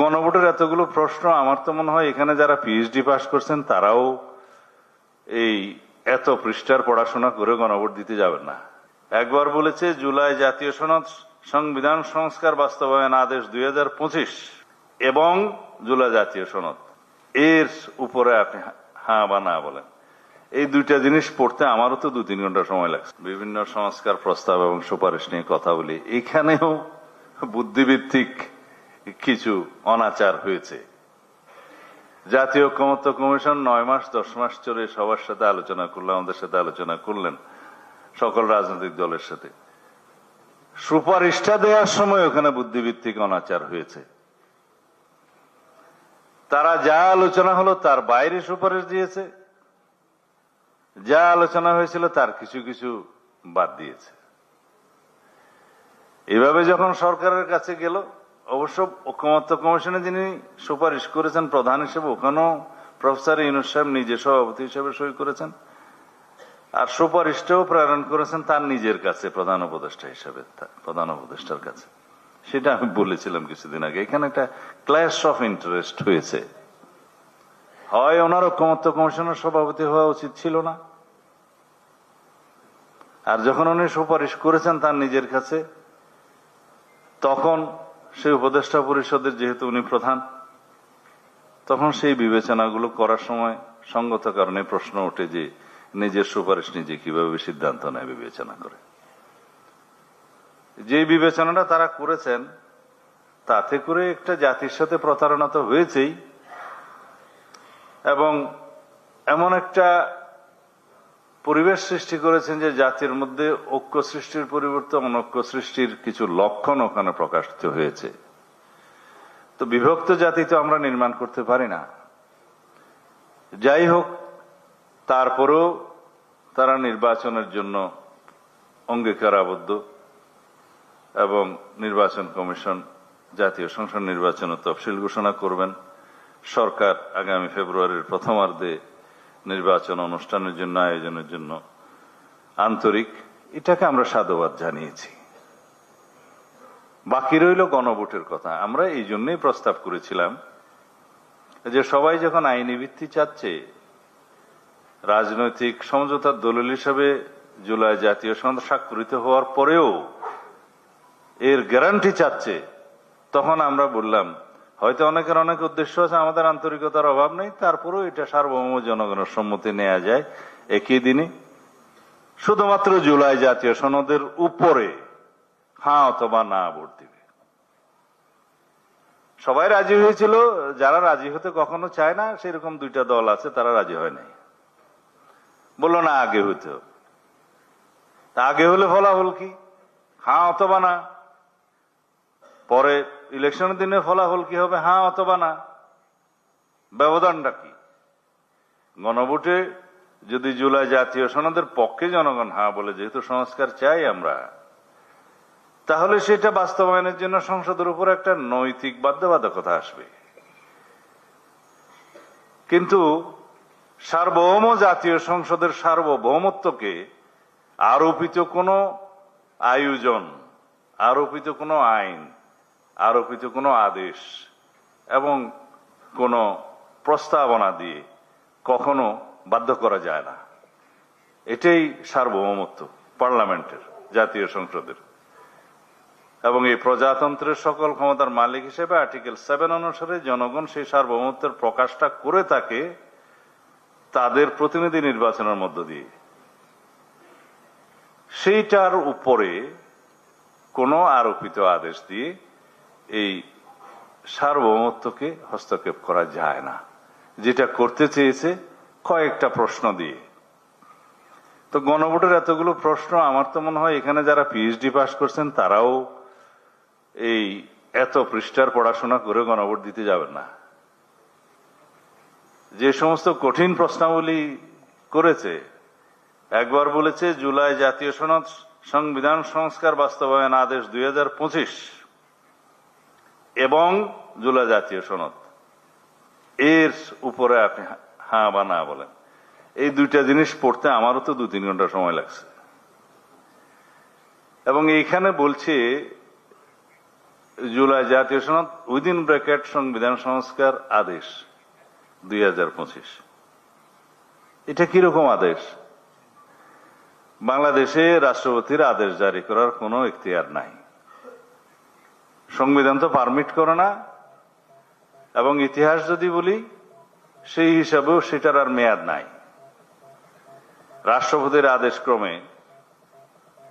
গণভোটের এতগুলো প্রশ্ন, আমার তো মনে হয় এখানে যারা পিএইচডি পাস করছেন, তারাও এই এত পৃষ্ঠার পড়াশোনা করে গণভোট দিতে যাবেন না। একবার বলেছে, জুলাই জাতীয় সনদ সংবিধান সংস্কার বাস্তবায়ন আদেশ দুই হাজার পঁচিশ এবং জুলাই জাতীয় সনদ। এর উপরে আপনি হ্যাঁ বা না বলেন। এই দুইটা জিনিস পড়তে আমারও তো দু তিন ঘণ্টা সময় লাগছে। বিভিন্ন সংস্কার প্রস্তাব এবং সুপারিশ নিয়ে কথা বলি। এখানেও বুদ্ধিভিত্তিক কিছু অনাচার হয়েছে। জাতীয় ঐক্যমত্য কমিশন নয় মাস, দশ মাস চলে সবার সাথে আলোচনা করলেন আমাদের সাথে আলোচনা করলেন সকল রাজনৈতিক দলের সাথে। সুপারিশটা দেওয়ার সময় ওখানে বুদ্ধিভিত্তিক অনাচার হয়েছে। তারা যা আলোচনা হলো তার বাইরে সুপারিশ দিয়েছে। যা আলোচনা হয়েছিল তার কিছু কিছু বাদ দিয়েছে। এভাবে যখন সরকারের কাছে গেল অবশ্য ঐক্যমত্য কমিশনে যিনি সুপারিশ করেছেন প্রধান হিসেবে, ওখানেও প্রফেসর ইউনুস সাহেব নিজে সভাপতি হিসেবে সই করেছেন। আর সুপারিশটাও প্রেরণ করেছেন তার নিজের কাছে, প্রধান উপদেষ্টা হিসেবে প্রধান উপদেষ্টার কাছে। সেটা আমি বলেছিলাম কিছুদিন আগে। এখানে একটা ক্লাস অফ ইন্টারেস্ট হয়েছে। হয় ওনার ঐক্যমত্য কমিশনের সভাপতি হওয়া উচিত ছিল না? আর যখন উনি সুপারিশ করেছেন তার নিজের কাছে, তখন সেই উপদেষ্টা পরিষদের যেহেতু উনি প্রধান, তখন সেই বিবেচনাগুলো করার সময় সঙ্গত কারণে প্রশ্ন ওঠে যে নিজের সুপারিশ নিজে কীভাবে সিদ্ধান্ত নেয় বিবেচনা করে। যে বিবেচনাটা তারা করেছেন, তাতে করে একটা জাতির সাথে প্রতারণা তো হয়েছেই। এবং এমন একটা পরিবেশ সৃষ্টি করেছেন যে জাতির মধ্যে ঐক্য সৃষ্টির পরিবর্তে অনৈক্য সৃষ্টির কিছু লক্ষণ ওখানে প্রকাশিত হয়েছে। তো বিভক্ত জাতি তো আমরা নির্মাণ করতে পারি না। যাই হোক তারপরেও তারা নির্বাচনের জন্য অঙ্গীকার আবদ্ধ এবং নির্বাচন কমিশন, জাতীয় সংসদ নির্বাচনের তফসিল ঘোষণা করবেন। সরকার আগামী ফেব্রুয়ারির প্রথমার্ধে নির্বাচন অনুষ্ঠানের জন্য, আয়োজনের জন্য। আন্তরিক, এটাকে আমরা সাধুবাদ জানিয়েছি। বাকি রইল গণভোটের কথা। আমরা এই জন্যই প্রস্তাব করেছিলাম যে সবাই যখন আইনি ভিত্তি চাচ্ছে, রাজনৈতিক সমঝোতার দলিল হিসাবে জুলাই জাতীয় সনদ স্বাক্ষরিত হওয়ার পরেও এর গ্যারান্টি চাচ্ছে, তখন আমরা বললাম হয়তো অনেকের অনেক উদ্দেশ্য আছে, আমাদের আন্তরিকতার অভাব নেই, তারপরেও এটা সার্বভৌম জনগণের সম্মতি নেওয়া যায় একই দিনে। শুধুমাত্র জুলাই জাতীয় সনদের উপরে হ্যাঁ অথবা না ভোট দিবে। সবাই রাজি হয়েছিল, যারা রাজি হতে কখনো চায় না, সেরকম দুইটা দল আছে, তারা রাজি হয় নাই। বলল না, আগে হইতে তা আগে হলে ফলাফল কি? হ্যাঁ অথবা না? পরে ইলেকশনের দিনে ফলাফল কি হবে? হ্যাঁ অথবা না? ব্যবধানটা কি? গণভোটে যদি জুলাই জাতীয় সনদের পক্ষে জনগণ হ্যাঁ বলে যেহেতু সংস্কার চাই আমরা, তাহলে সেটা বাস্তবায়নের জন্য সংসদের উপর একটা নৈতিক বাধ্যবাধকতা আসবে। কিন্তু সার্বভৌম জাতীয় সংসদের সার্বভৌমত্বকে আরোপিত কোনো আয়োজন, আরোপিত কোনো আইন আরোপিত কোনো আদেশ এবং কোনো প্রস্তাবনা দিয়ে কখনো বাধ্য করা যায় না। এটাই সার্বভৌমত্ব পার্লামেন্টের, জাতীয় সংসদের। এবং এই প্রজাতন্ত্রের সকল ক্ষমতার মালিক হিসেবে আর্টিকেল সেভেন অনুসারে জনগণ সেই সার্বভৌমত্বের প্রকাশটা করে থাকে তাদের প্রতিনিধি নির্বাচনের মধ্য দিয়ে। সেইটার উপরে কোনো আরোপিত আদেশ দিয়ে এই সার্বভৌমত্বকে হস্তক্ষেপ করা যায় না। যেটা করতে চেয়েছে কয়েকটা প্রশ্ন দিয়ে। তো গণভোটের এতগুলো প্রশ্ন, আমার তো মনে হয় এখানে যারা পিএইচডি পাস করছেন, তারাও এই এত পৃষ্ঠার পড়াশোনা করে গণভোট দিতে যাবেন না। যে সমস্ত কঠিন প্রশ্নাবলী করেছে, একবার বলেছে, জুলাই জাতীয় সনদ সংবিধান সংস্কার বাস্তবায়ন আদেশ দুই হাজার পঁচিশ। এবং জুলাই জাতীয় সনদ। এর উপরে আপনি হ্যাঁ বা না বলেন। এই দুইটা জিনিস পড়তে আমারও তো দু তিন ঘণ্টা সময় লাগছে। এবং এইখানে বলছে জুলাই জাতীয় সনদ উইদিন ব্র্যাকেট সংবিধান সংস্কার আদেশ দুই হাজার পঁচিশ। এটা কীরকম আদেশ? বাংলাদেশে রাষ্ট্রপতির আদেশ জারি করার কোনো এখতিয়ার নাই। সংবিধান তো পারমিট করে না। এবং ইতিহাস যদি বলি, সেই হিসাবেও সেটার আর মেয়াদ নাই। রাষ্ট্রপতির আদেশ ক্রমে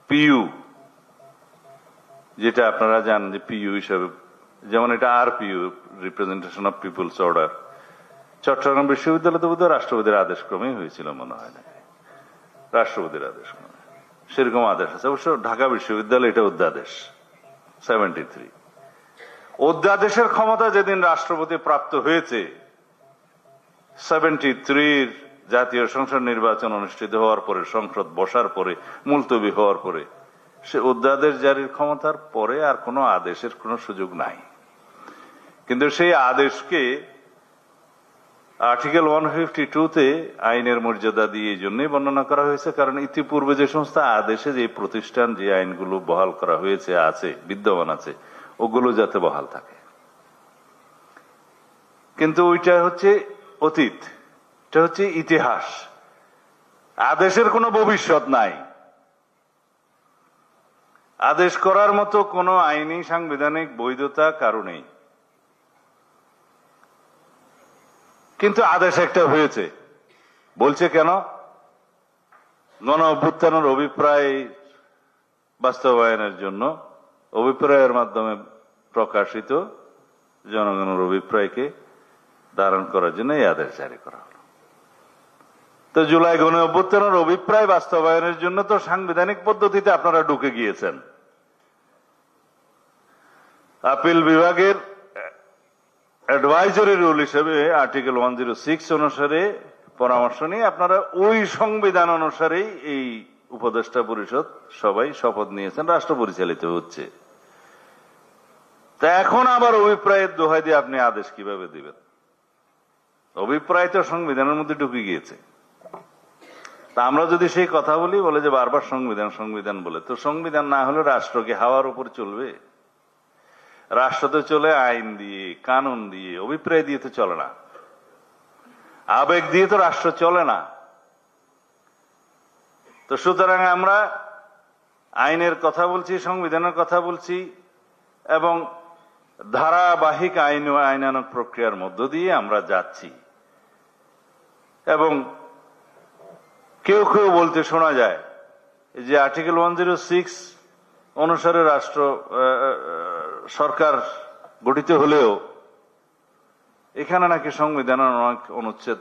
পিইউ যেটা আপনারা জানেন যে পিইউ হিসাবে, যেমন এটা আর PU representation of people's order Chattogram বিশ্ববিদ্যালয় তো বোধহয় রাষ্ট্রপতির আদেশ ক্রমেই হয়েছিল মনে হয় না। রাষ্ট্রপতির আদেশ ক্রমে সেরকম আদেশ আছে। অবশ্য ঢাকা বিশ্ববিদ্যালয় এটা অধ্যাদেশ সেভেন্টি থ্রি অধ্যাদেশের ক্ষমতা যেদিন রাষ্ট্রপতি প্রাপ্ত হয়েছে সেভেন্টি থ্রির জাতীয় সংসদ নির্বাচন অনুষ্ঠিত হওয়ার পরে, সংসদ বসার পরে, মুলতবি হওয়ার পরে, সে অধ্যাদেশ জারির ক্ষমতার পরে আর কোনো আদেশের কোনো সুযোগ নাই। কিন্তু সেই আদেশকে আর্টিকেল ওয়ান ফিফটি টুতে আইনের মর্যাদা দিয়ে এই জন্যই বর্ণনা করা হয়েছে, কারণ ইতিপূর্বে যে সমস্ত আদেশে, যে প্রতিষ্ঠান, যে আইনগুলো বহাল করা হয়েছে, আছে, বিদ্যমান আছে ওগুলো যাতে বহাল থাকে। কিন্তু ওইটা হচ্ছে অতীত, এটা হচ্ছে ইতিহাস। আদেশের কোনো ভবিষ্যৎ নাই। আদেশ করার মতো কোনো আইনি, সাংবিধানিক বৈধতা কারও নেই। কিন্তু আদেশ একটা হয়েছে। বলছে কেন? গণ অভ্যুত্থানের অভিপ্রায় বাস্তবায়নের জন্য অভিপ্রায়ের মাধ্যমে প্রকাশিত জনগণের অভিপ্রায়কে ধারণ করার জন্য এই আদেশ জারি করা হলো। তো জুলাই গণ অভ্যুত্থানের অভিপ্রায় বাস্তবায়নের জন্য তো সাংবিধানিক পদ্ধতিতে আপনারা ঢুকে গিয়েছেন। আপিল বিভাগের অ্যাডভাইজারি রুল হিসেবে আর্টিকেল ওয়ান জিরো সিক্স অনুসারে পরামর্শ নিয়ে আপনারা ওই সংবিধান অনুসারেই এই উপদেষ্টা পরিষদ সবাই শপথ নিয়েছেন, রাষ্ট্র পরিচালিত হচ্ছে। তা এখন আবার অভিপ্রায়ের দোহাই দিয়ে আপনি আদেশ কীভাবে দিবেন? অভিপ্রায় তো সংবিধানের মধ্যে ঢুকে গিয়েছে। তা আমরা যদি সেই কথা বলি, বলে যে বারবার সংবিধান সংবিধান বলে, তো সংবিধান না হলে রাষ্ট্রকে হাওয়ার উপর চলবে? রাষ্ট্র তো চলে আইন দিয়ে, কানুন দিয়ে, অভিপ্রায় দিয়ে তো চলে না। আবেগ দিয়ে তো রাষ্ট্র চলে না। তো সুতরাং আমরা আইনের কথা বলছি, সংবিধানের কথা বলছি, এবং ধারাবাহিক আইন ও আইনানুক প্রক্রিয়ার মধ্য দিয়ে আমরা যাচ্ছি। এবং কেউ কেউ বলতে শোনা যায় যে আর্টিকেল ওয়ান জিরো সিক্স অনুসারে রাষ্ট্র সরকার গঠিত হলেও এখানে নাকি সংবিধানের অনেক অনুচ্ছেদ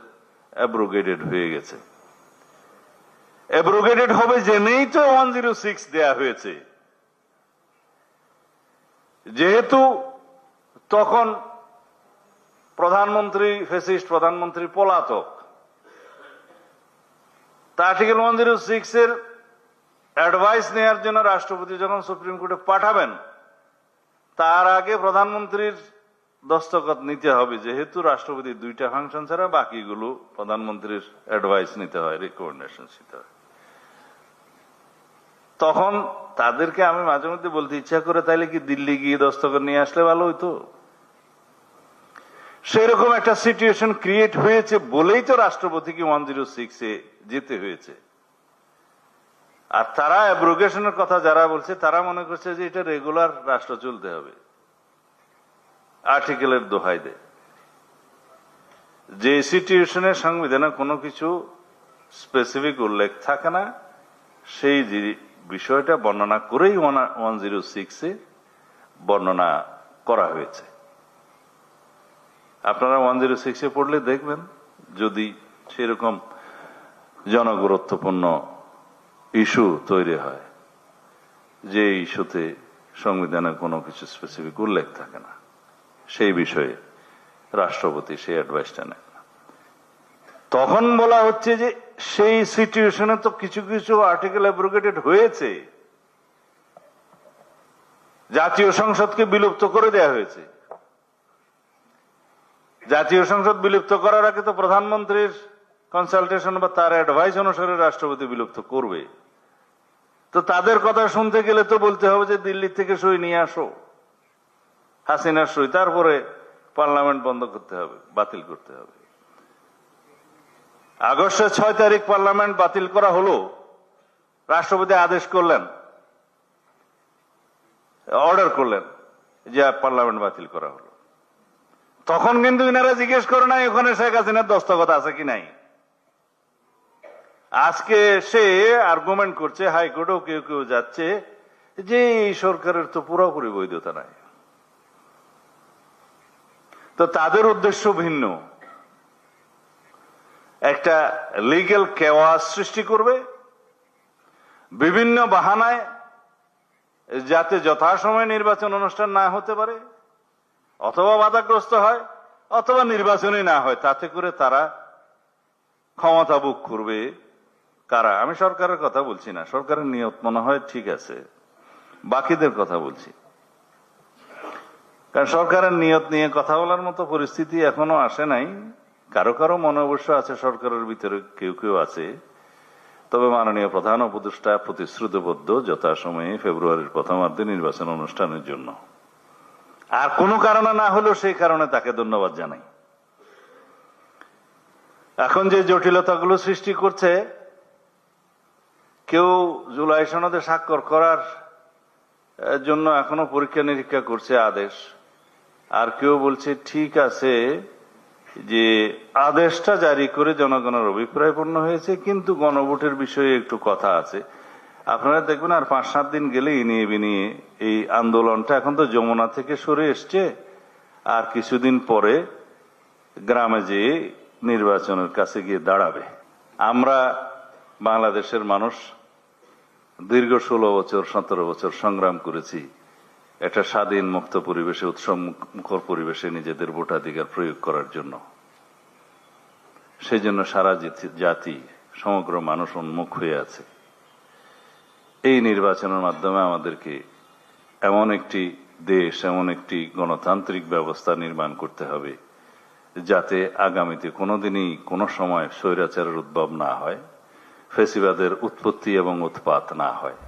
অ্যাব্রোগেটেড হয়ে গেছে। অ্যাব্রোগেটেড হবে জেনেই তো ওয়ান জিরো সিক্স দেয়া হয়েছে। যেহেতু তখন প্রধানমন্ত্রী, ফেসিস্ট প্রধানমন্ত্রী পলাতক। তা আর্টিকেল ওয়ান জিরো সিক্স এর অ্যাডভাইস নেওয়ার জন্য রাষ্ট্রপতি যখন সুপ্রিম কোর্টে পাঠাবেন, তার আগে প্রধানমন্ত্রীর দস্তখত নিতে হবে, যেহেতু রাষ্ট্রপতি দুইটা ফাংশন ছাড়া বাকিগুলো প্রধানমন্ত্রীর অ্যাডভাইস নিতে হয়, রিকমেন্ডেশন নিতে হয়। তখন তাদেরকে আমি মাঝে মধ্যে বলতে ইচ্ছা করে তাইলে কি দিল্লি গিয়ে দস্তখত নিয়ে আসলে ভালো হইতো? সেরকম একটা সিচুয়েশন ক্রিয়েট হয়েছে বলেই তো রাষ্ট্রপতিকে ওয়ান জিরো সিক্সে যেতে হয়েছে। আর তারা অ্যাব্রোগেশনের কথা যারা বলছে, তারা মনে করছে যে এটা রেগুলার রাষ্ট্র চলতে হবে। আর্টিকেলের দোহাই দেয়। যে সিচুয়েশনের সংবিধানে কোনো কিছু স্পেসিফিক উল্লেখ থাকে না, সেই বিষয়টা বর্ণনা করেই ওয়ান জিরো সিক্সে বর্ণনা করা হয়েছে। আপনারা ওয়ান জিরো সিক্সে পড়লে দেখবেন যদি সেরকম জনগুরুত্বপূর্ণ ইস্যু তৈরি হয়, যে ইস্যুতে সংবিধানে কোনো কিছু স্পেসিফিক উল্লেখ থাকে না, সেই বিষয়ে রাষ্ট্রপতি, সেই অ্যাডভাইসটা নেন। তখন বলা হচ্ছে যে সেই সিচুয়েশনে তো কিছু কিছু আর্টিকেল অ্যাব্রোগেটেড হয়েছে। জাতীয় সংসদকে বিলুপ্ত করে দেয়া হয়েছে। জাতীয় সংসদ বিলুপ্ত করার আগে তো প্রধানমন্ত্রীর কনসালটেশন বা তার অ্যাডভাইস অনুসারে রাষ্ট্রপতি বিলুপ্ত করবে। তো তাদের কথা শুনতে গেলে তো বলতে হবে যে দিল্লি থেকে সই নিয়ে আসো। হাসিনার সই, তারপরে পার্লামেন্ট বন্ধ করতে হবে, বাতিল করতে হবে। আগস্টের ছয় তারিখ পার্লামেন্ট বাতিল করা হলো। রাষ্ট্রপতি আদেশ করলেন অর্ডার করলেন যে পার্লামেন্ট বাতিল করা হলো। তখন কিন্তু ইনারা জিজ্ঞেস করে নাই, ওখানে শেখ হাসিনার দস্তখত আছে কি নাই? আজকে সে আর্গুমেন্ট করছে, হাইকোর্টেও কেউ কেউ যাচ্ছে যে এই সরকারের তো পুরোপুরি বৈধতা নাই। তো তাদের উদ্দেশ্য ভিন্ন। একটা লিগেল কেওয়াস সৃষ্টি করবে, বিভিন্ন বাহানায় যাতে যথাসময়ে নির্বাচন অনুষ্ঠান না হতে পারে অথবা বাধাগ্রস্ত হয়, অথবা নির্বাচনই না হয়, তাতে করে তারা ক্ষমতা বুক করবে কারা? আমি সরকারের কথা বলছি না। সরকারের নিয়ত মনে হয় ঠিক আছে। বাকিদের কথা বলছি। কারণ সরকারের নিয়ত নিয়ে কথা বলার মতো পরিস্থিতি এখনও আসে নাই। কারও কারও মনে অবশ্য আছে সরকারের ভিতরে কেউ কেউ আছে। তবে মাননীয় প্রধান উপদেষ্টা প্রতিশ্রুতিবদ্ধ যথাসময়ে ফেব্রুয়ারির প্রথমার্ধে নির্বাচন অনুষ্ঠানের জন্য। আর কোনো কারণে না হলেও সেই কারণে তাকে ধন্যবাদ জানাই। এখন যে জটিলতাগুলো সৃষ্টি করছে, কেউ জুলাই সনদে স্বাক্ষর করার জন্য এখনও পরীক্ষা নিরীক্ষা করছে আদেশ। আর কেউ বলছে, ঠিক আছে যে আদেশটা জারি করে জনগণের অভিপ্রায় পূর্ণ হয়েছে, কিন্তু গণভোটের বিষয়ে একটু কথা আছে। আপনারা দেখবেন আর পাঁচ, সাত দিন গেলে ইনিয়ে বিনিয়ে এই আন্দোলনটা। এখন তো যমুনা থেকে সরে এসছে। আর কিছুদিন পরে গ্রামে যেয়ে নির্বাচনের কাছে গিয়ে দাঁড়াবে। আমরা বাংলাদেশের মানুষ দীর্ঘ ষোলো বছর, সতেরো বছর সংগ্রাম করেছি। একটা স্বাধীন মুক্ত পরিবেশে, উৎসব মুখর পরিবেশে নিজেদের ভোটাধিকার প্রয়োগ করার জন্য। সেই জন্য সারা জাতি, সমগ্র মানুষ উন্মুখ হয়ে আছে। এই নির্বাচনের মাধ্যমে আমাদেরকে এমন একটি দেশ, এমন একটি গণতান্ত্রিক ব্যবস্থা নির্মাণ করতে হবে যাতে আগামীতে কোনোদিনই কোনো সময় স্বৈরাচারের উদ্ভব না হয়, ফেসিবাদের উৎপত্তি এবং উৎপাত না হয়।